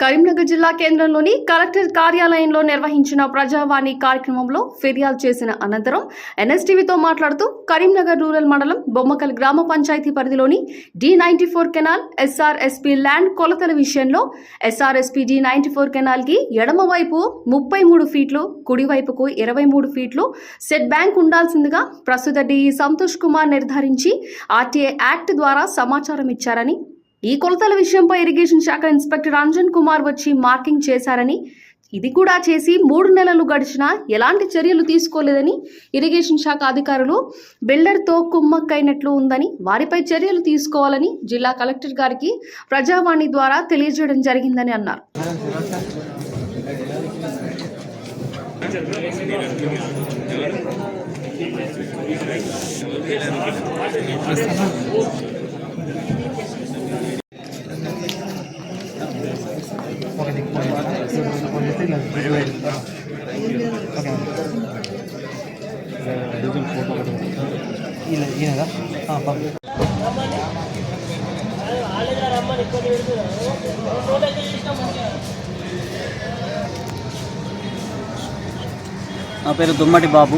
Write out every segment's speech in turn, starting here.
కరీంనగర్ జిల్లా కేంద్రంలోని కలెక్టర్ కార్యాలయంలో నిర్వహించిన ప్రజావాణి కార్యక్రమంలో ఫిర్యాదు చేసిన అనంతరం ఎన్ఎస్టీవీతో మాట్లాడుతూ కరీంనగర్ రూరల్ మండలం బొమ్మకల్ గ్రామ పంచాయతీ పరిధిలోని D ninety four canal SRSP land కొలతల విషయంలో ఎస్ఆర్ఎస్పీ డి నైన్టీ ఫోర్ కెనాల్కి ఎడమ వైపు ముప్పై మూడు ఫీట్లు కుడివైపుకు ఇరవై మూడు ఫీట్లు సెట్ బ్యాంక్ ఉండాల్సిందిగా ప్రస్తుత డిఈ సంతోష్ కుమార్ నిర్ధారించి ఆర్టీఐ యాక్ట్ ద్వారా సమాచారం ఇచ్చారని ఈ కొలతల విషయంపై ఇరిగేషన్ శాఖ ఇన్స్పెక్టర్ అంజన్ కుమార్ వచ్చి మార్కింగ్ చేశారని ఇది కూడా చేసి మూడు నెలలు గడిచినా ఎలాంటి చర్యలు తీసుకోలేదని ఇరిగేషన్ శాఖ అధికారులు బిల్డర్తో కుమ్మక్కైనట్లు ఉందని వారిపై చర్యలు తీసుకోవాలని జిల్లా కలెక్టర్ గారికి ప్రజావాణి ద్వారా తెలియజేయడం జరిగిందని అన్నారు. ఈయనదా? పంపి నా పేరు దుమ్మటి బాబు.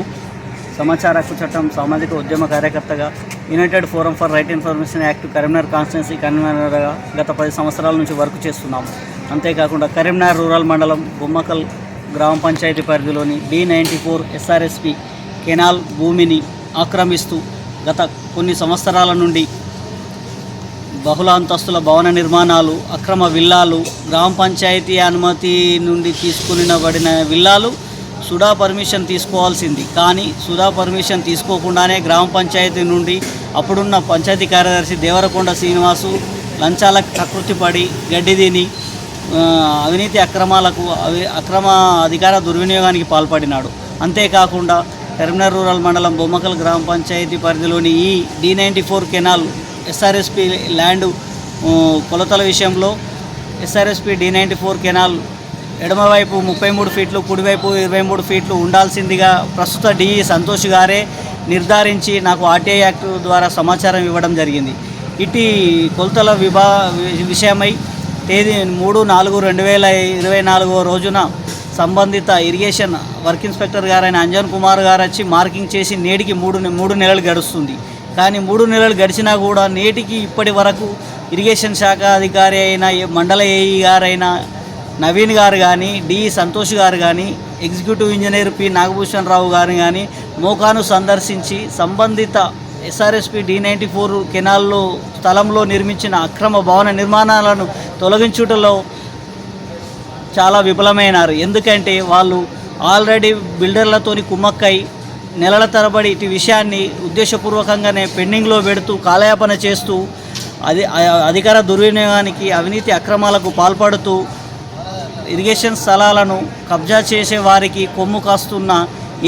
సమాచార హక్కు చట్టం సామాజిక ఉద్యమ కార్యకర్తగా united forum for right information act Karimnagar constituency కన్వీనర్గా గత పది సంవత్సరాల నుంచి వర్క్ చేస్తున్నాము. అంతేకాకుండా కరీంనగర్ రూరల్ మండలం బొమ్మకల్ గ్రామ పంచాయతీ పరిధిలోని D ninety four SRSP canal భూమిని ఆక్రమిస్తూ గత కొన్ని సంవత్సరాల నుండి బహుళ అంతస్తుల భవన నిర్మాణాలు అక్రమ విల్లాలు గ్రామ పంచాయతీ అనుమతి నుండి తీసుకునిబడిన విల్లాలు సుడా పర్మిషన్ తీసుకోవాల్సింది. కానీ సుడా పర్మిషన్ తీసుకోకుండానే గ్రామ పంచాయతీ నుండి అప్పుడున్న పంచాయతీ కార్యదర్శి దేవరకొండ శ్రీనివాసు లంచాలకు ప్రకృతిపడి గడ్డి తిని అవినీతి అక్రమాలకు అవి అక్రమ అధికార దుర్వినియోగానికి పాల్పడినాడు. అంతేకాకుండా కరీంనగర్ రూరల్ మండలం బొమ్మకల్ గ్రామ పంచాయతీ పరిధిలోని ఈ D ninety four canal SRSP land కొలతల విషయంలో SRSP D ninety four canal ఎడమవైపు ముప్పై మూడు ఫీట్లు కుడివైపు ఇరవై మూడు ఫీట్లు ఉండాల్సిందిగా ప్రస్తుత డిఈ సంతోష్ గారే నిర్ధారించి నాకు ఆర్టీఐ యాక్ట్ ద్వారా సమాచారం ఇవ్వడం జరిగింది. ఇటీ కొలతల విభా విషయమై తేదీ మూడు నాలుగు రెండు వేల ఇరవై నాలుగో రోజున సంబంధిత ఇరిగేషన్ వర్క్ ఇన్స్పెక్టర్ గారైన అంజన్ కుమార్ గారు వచ్చి మార్కింగ్ చేసి నేటికి మూడు మూడు నెలలు గడుస్తుంది. కానీ మూడు నెలలు గడిచినా కూడా నేటికి ఇప్పటి వరకు ఇరిగేషన్ శాఖ అధికారి అయిన మండల ఏఈ గారైన నవీన్ గారు కానీ డి. సంతోష్ గారు కానీ executive engineer P. Nagabhushan Rao గారు కానీ మోకాను సందర్శించి సంబంధిత ఎస్ఆర్ఎస్పి డి నైంటీ ఫోర్ కెనాల్లో స్థలంలో నిర్మించిన అక్రమ భవన నిర్మాణాలను తొలగించుటలో చాలా విఫలమైనారు. ఎందుకంటే వాళ్ళు ఆల్రెడీ బిల్డర్లతోని కుమ్మక్కై నెలల తరబడి ఇటు విషయాన్ని ఉద్దేశపూర్వకంగానే పెండింగ్లో పెడుతూ కాలయాపన చేస్తూ అది అధికార దుర్వినియోగానికి అవినీతి అక్రమాలకు పాల్పడుతూ ఇరిగేషన్ స్థలాలను కబ్జా చేసే వారికి కొమ్ము కాస్తున్న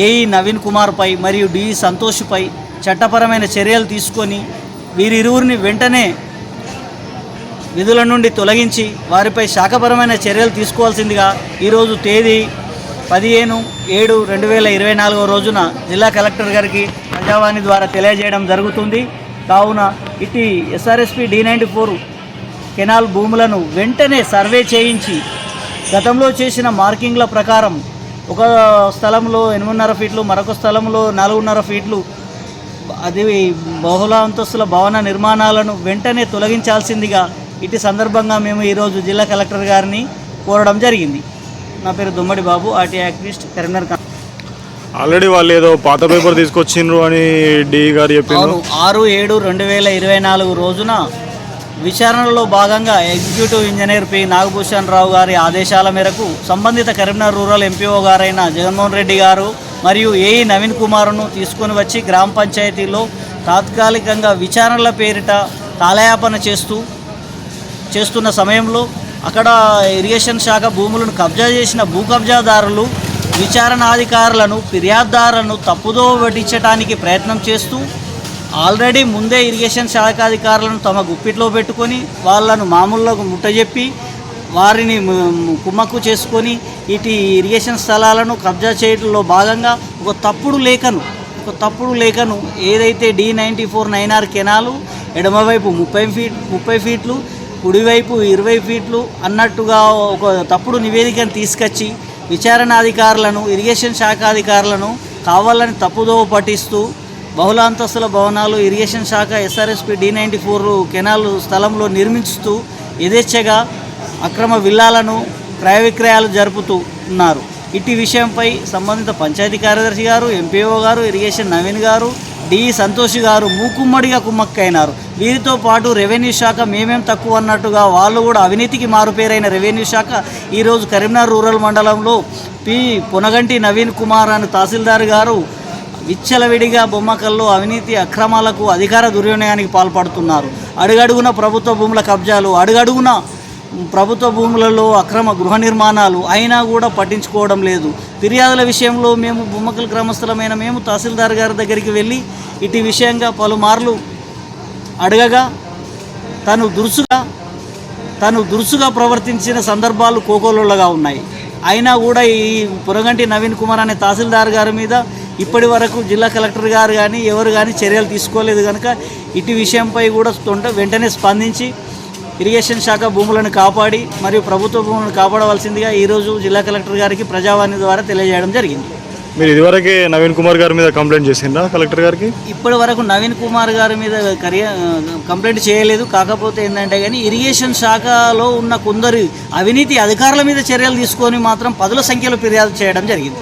ఏఈ నవీన్ కుమార్పై మరియు డి సంతోష్పై చట్టపరమైన చర్యలు తీసుకొని వీరిరువురిని వెంటనే విధుల నుండి తొలగించి వారిపై శాఖపరమైన చర్యలు తీసుకోవాల్సిందిగా ఈరోజు తేదీ పదిహేను ఏడు రెండు వేల ఇరవై నాలుగో రోజున జిల్లా కలెక్టర్ గారికి ప్రజావాణి ద్వారా తెలియజేయడం జరుగుతుంది. కావున ఇటు SRSP D ninety four canal భూములను వెంటనే సర్వే చేయించి గతంలో చేసిన మార్కింగ్ల ప్రకారం ఒక స్థలంలో ఎనిమిదిన్నర ఫీట్లు మరొక స్థలంలో నాలుగున్నర ఫీట్లు అది బహుళ అంతస్తుల భవన నిర్మాణాలను వెంటనే తొలగించాల్సిందిగా ఇటు సందర్భంగా మేము ఈరోజు జిల్లా కలెక్టర్ గారిని కోరడం జరిగింది. నా పేరు Dummadi Babu R T activist Karimnagar already వాళ్ళు ఏదో పాత పేపర్ తీసుకొచ్చిండ్రు అని డి గారు చెప్పిండ్రు. అవును ఆరు ఏడు రెండు వేల ఇరవై నాలుగు రోజున విచారణలో భాగంగా executive engineer P. Nagabhushan Rao గారి ఆదేశాల మేరకు సంబంధిత కరీంనగర్ రూరల్ ఎంపీఓ గారైన జగన్మోహన్ రెడ్డి గారు మరియు ఏఈ నవీన్ కుమార్ను తీసుకొని వచ్చి గ్రామ పంచాయతీలో తాత్కాలికంగా విచారణల పేరిట కాలయాపన చేస్తూ చేస్తున్న సమయంలో అక్కడ ఇరిగేషన్ శాఖ భూములను కబ్జా చేసిన భూ కబ్జాదారులు విచారణాధికారులను ఫిర్యాదుదారులను తప్పుదో పట్టించడానికి ప్రయత్నం చేస్తూ ఆల్రెడీ ముందే ఇరిగేషన్ శాఖ అధికారులను తమ గుప్పిట్లో పెట్టుకొని వాళ్ళను మామూలుగా ముట్టజెప్పి వారిని కుమ్మక్కు చేసుకొని ఇటు ఇరిగేషన్ స్థలాలను కబ్జా చేయడంలో భాగంగా ఒక తప్పుడు లేఖను ఒక తప్పుడు లేఖను ఏదైతే D ninety four nine R canal ఎడమవైపు ముప్పై ఫీట్ ముప్పై ఫీట్లు కుడివైపు ఇరవై ఫీట్లు అన్నట్టుగా ఒక తప్పుడు నివేదికను తీసుకొచ్చి విచారణ అధికారులను ఇరిగేషన్ శాఖ అధికారులను కావాలని తప్పుదోవ పట్టిస్తూ బహుళ అంతస్తుల భవనాలు ఇరిగేషన్ శాఖ SRSP D ninety four canal స్థలంలో నిర్మించుతూ యథేచ్ఛగా అక్రమ విల్లాలను క్రయ విక్రయాలు జరుపుతూ ఉన్నారు. ఇట్టి విషయంపై సంబంధిత పంచాయతీ కార్యదర్శి గారు ఎంపీఓ గారు ఇరిగేషన్ నవీన్ గారు డి. సంతోష్ గారు మూకుమ్మడిగా కుమ్మక్కైనారు. వీరితో పాటు రెవెన్యూ శాఖ మేమేం తక్కువ అన్నట్టుగా వాళ్ళు కూడా అవినీతికి మారుపేరైన రెవెన్యూ శాఖ ఈరోజు కరీంనగర్ రూరల్ మండలంలో పి. పునగంటి నవీన్ కుమార్ అని తహసీల్దార్ గారు విచ్చలవిడిగా బొమ్మకల్లో అవినీతి అక్రమాలకు అధికార దుర్వినియోగానికి పాల్పడుతున్నారు. అడుగడుగున ప్రభుత్వ భూముల కబ్జాలు అడుగడుగున ప్రభుత్వ భూములలో అక్రమ గృహ నిర్మాణాలు అయినా కూడా పట్టించుకోవడం లేదు. ఫిర్యాదుల విషయంలో మేము బొమ్మకల గ్రామస్తులమైన మేము తహసీల్దార్ గారి దగ్గరికి వెళ్ళి ఇటు విషయంగా పలుమార్లు అడగగా తను దురుసుగా తను దురుసుగా ప్రవర్తించిన సందర్భాలు కోకోలుగా ఉన్నాయి. అయినా కూడా ఈ పురగంటి నవీన్ కుమార్ అనే తహసీల్దార్ గారి మీద ఇప్పటి వరకు జిల్లా కలెక్టర్ గారు కానీ ఎవరు కానీ చర్యలు తీసుకోలేదు కనుక ఇటు విషయంపై కూడా తొంట వెంటనే స్పందించి ఇరిగేషన్ శాఖ భూములను కాపాడి మరియు ప్రభుత్వ భూములను కాపాడవలసిందిగా ఈరోజు జిల్లా కలెక్టర్ గారికి ప్రజావాణి ద్వారా తెలియజేయడం జరిగింది. మీరు ఇదివరకే నవీన్ కుమార్ గారి మీద కంప్లైంట్ చేసిండ్రా కలెక్టర్ గారికి? ఇప్పటి వరకు నవీన్ కుమార్ గారి మీద కంప్లైంట్ చేయలేదు. కాకపోతే ఏంటంటే కానీ ఇరిగేషన్ శాఖలో ఉన్న కొందరు అవినీతి అధికారుల మీద చర్యలు తీసుకొని మాత్రం పదుల సంఖ్యలో ఫిర్యాదు చేయడం జరిగింది.